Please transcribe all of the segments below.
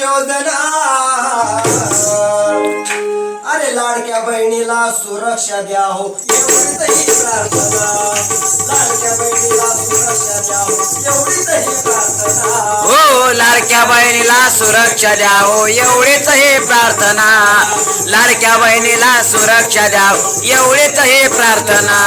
योजना. अरे लाडक्या बहिणीला सुरक्षा द्या हो एवढीच ही प्रार्थना. लाडक्या बहिणीला सुरक्षा द्या हो एवढीच ही प्रार्थना. हो लाडक्या बहिणीला सुरक्षा द्या हो एवढीच हे प्रार्थना. लाडक्या बहिणीला सुरक्षा द्या एवढीच हे प्रार्थना.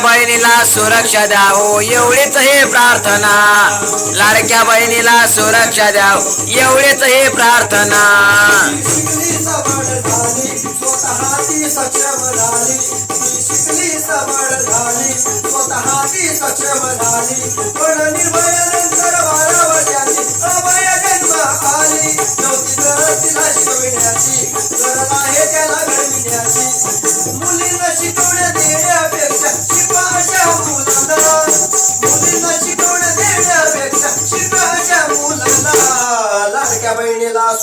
बहिणीला सुरक्षा द्या हो एवढीच हे प्रार्थना. लाडक्या बहिणीला सुरक्षा द्या एवढीच हे प्रार्थना. शिकली स्वतः ती सक्षम झाली. पण निर्भय हो,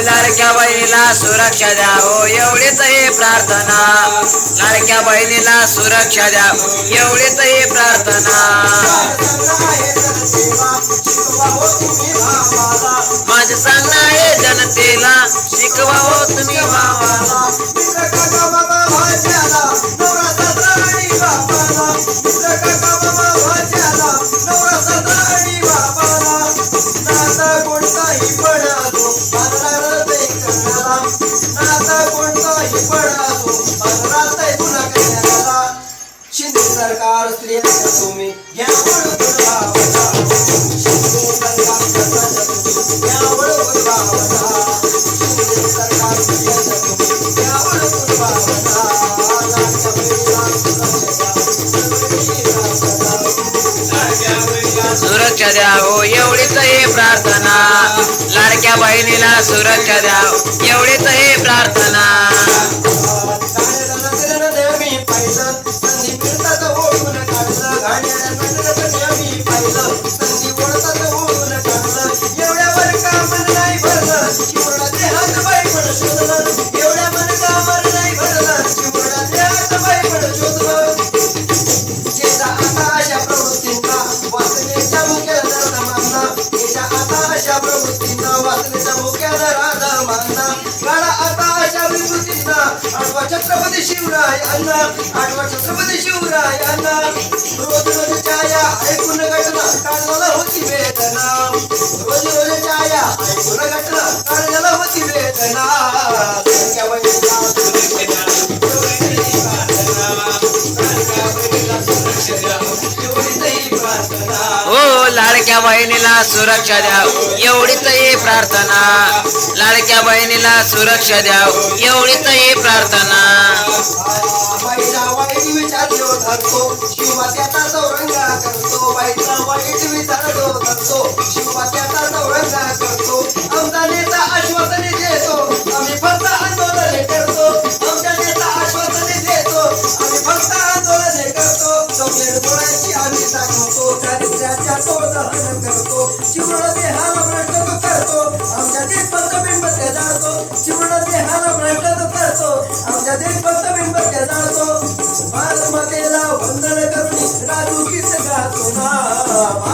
लाडक्या बहिणीला सुरक्षा द्या हो एवढीच हे प्रार्थना. लाडक्या बहिणीला सुरक्षा द्या एवढीच हे प्रार्थना. माझं सांगणं आहे जनतेला. शिकवा हो तुम्ही भावाला. तुम्ही घ्या सरकार तुम्ही घ्या सरकार तुम्ही घ्या सुरक्षा द्या. सुरक्षा द्या हो एवढीच हे प्रार्थना. लाडक्या बहिणीला सुरक्षा द्या एवढीच हे प्रार्थना. छत्रपती शिवराय अण्णा आठवा छत्रपती शिवराय अण्णा. रोज रोज छाया ऐकून घटना काढायला होती वेदना. रोज रोज छाया ऐकून घटना काढायला होती वेदना. लाडक्या सुरक्षा लाडक्या बहिणीला सुरक्षा द्या एवढीच हे प्रार्थना. लाडक्या बहिणीला सुरक्षा द्या एवढीच हे प्रार्थना. बाईचा वाईट चारित्र्याच्या करतो. चिवड देहाला भ्रष्ट करतो. आमच्या देश पंतबिंब ते जाळतो. चिवड देहाला भ्रष्ट करतो. आमच्या देश पंतबिंब ते जाळतो. भारत मातेला वंदन करून राजू गीत गातो. ना